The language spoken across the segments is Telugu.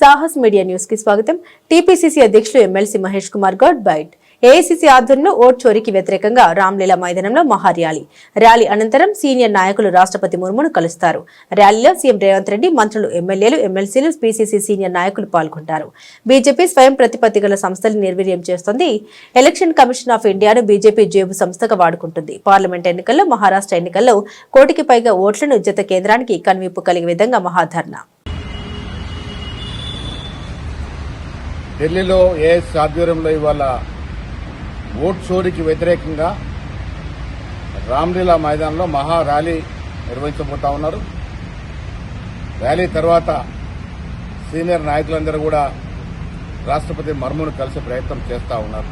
సాహస్ మీడియా న్యూస్కి స్వాగతం. టీపీసీసీ అధ్యక్షులు MLC Mahesh Kumar Goud byte. AICC ఆధ్వర్యంలో ఓట్ చోరీకి వ్యతిరేకంగా రామ్లీలా మైదానంలో మహార్యాలీ. ర్యాలీ అనంతరం సీనియర్ నాయకులు రాష్ట్రపతి ముర్మును కలుస్తారు. ర్యాలీలో సీఎం రేవంత్ రెడ్డి మంత్రులు ఎమ్మెల్యేలు ఎమ్మెల్సీలు పీసీసీ సీనియర్ నాయకులు పాల్గొంటారు. బీజేపీ స్వయం ప్రతిపత్తి గల సంస్థలు నిర్వీర్యం చేస్తోంది. ఎలక్షన్ కమిషన్ ఆఫ్ ఇండియాను బీజేపీ జేబు సంస్థగా వాడుకుంటుంది. పార్లమెంట్ ఎన్నికల్లో మహారాష్ట్ర ఎన్నికల్లో కోటికి పైగా ఓట్లను జత కేంద్రానికి కనువిప్పు కలిగే విధంగా మహాధర్నా. ఢిల్లీలో ఏఎస్ ఆధ్వర్యంలో ఇవాళ ఓట్ చోరీకి వ్యతిరేకంగా రామ్లీలా మైదానంలో మహా ర్యాలీ నిర్వహించబోతా ఉన్నారు. ర్యాలీ తర్వాత సీనియర్ నాయకులందరూ కూడా రాష్ట్రపతి మర్మును కలిసే ప్రయత్నం చేస్తా ఉన్నారు.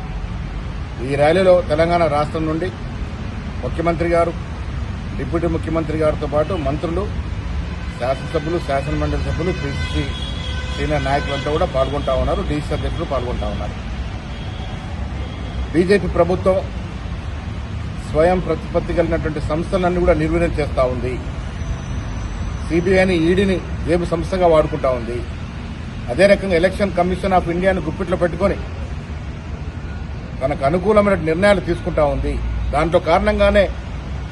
ఈ ర్యాలీలో తెలంగాణ రాష్ట్రం నుండి ముఖ్యమంత్రి గారు డిప్యూటీ ముఖ్యమంత్రి గారితో పాటు మంత్రులు శాసనసభ్యులు శాసనమండలి సభ్యులు పిసిసి సీనియర్ నాయకులంతా కూడా పాల్గొంటా ఉన్నారు డీసీ అధ్యక్షులు పాల్గొంటా ఉన్నారు. బీజేపీ ప్రభుత్వం స్వయం ప్రతిపత్తి కలిగినటువంటి సంస్థలన్నీ కూడా నిర్వీర్యం చేస్తూ ఉంది. సిబిఐని ఈడీని జేబు సంస్థగా వాడుకుంటా ఉంది. అదే రకంగా ఎలక్షన్ కమిషన్ ఆఫ్ ఇండియాను గుప్పిట్లో పెట్టుకొని తనకు అనుకూలమైన నిర్ణయాలు తీసుకుంటా ఉంది. దాంట్లో కారణంగానే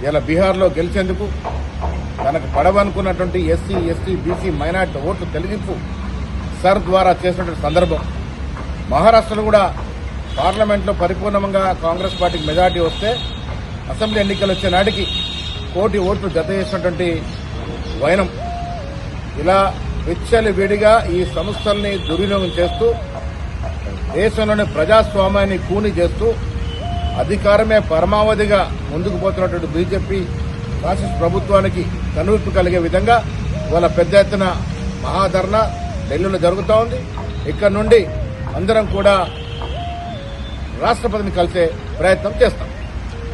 ఇలా బీహార్లో గెలిచేందుకు తనకు పడవనుకున్నటువంటి ఎస్సీ ఎస్టీ బీసీ మైనార్టీ ఓట్లు తొలగింపు సర్ ద్వారా చేసినటువంటి సందర్భం. మహారాష్ట్రలో కూడా పార్లమెంట్లో పరిపూర్ణంగా కాంగ్రెస్ పార్టీకి మెజార్టీ వస్తే అసెంబ్లీ ఎన్నికలు వచ్చే నాటికి కోటి ఓట్లు జత చేసినటువంటి వైనం. ఇలా విచ్చలి విడిగా ఈ సంస్థల్ని దుర్వినియోగం చేస్తూ దేశంలోని ప్రజాస్వామ్యాన్ని కూని చేస్తూ అధికారమే పరమావధిగా ముందుకు పోతున్నటువంటి బీజేపీ రాష్ట్ర ప్రభుత్వానికి కనువిప్పు కలిగే విధంగా వాళ్ళ పెద్ద ఎత్తున మహాధరణ ఢిల్లీలో జరుగుతూ ఉంది ఇక్కడ నుండి అందరం కూడా రాష్ట్రపతిని కలిసే ప్రయత్నం చేస్తాం.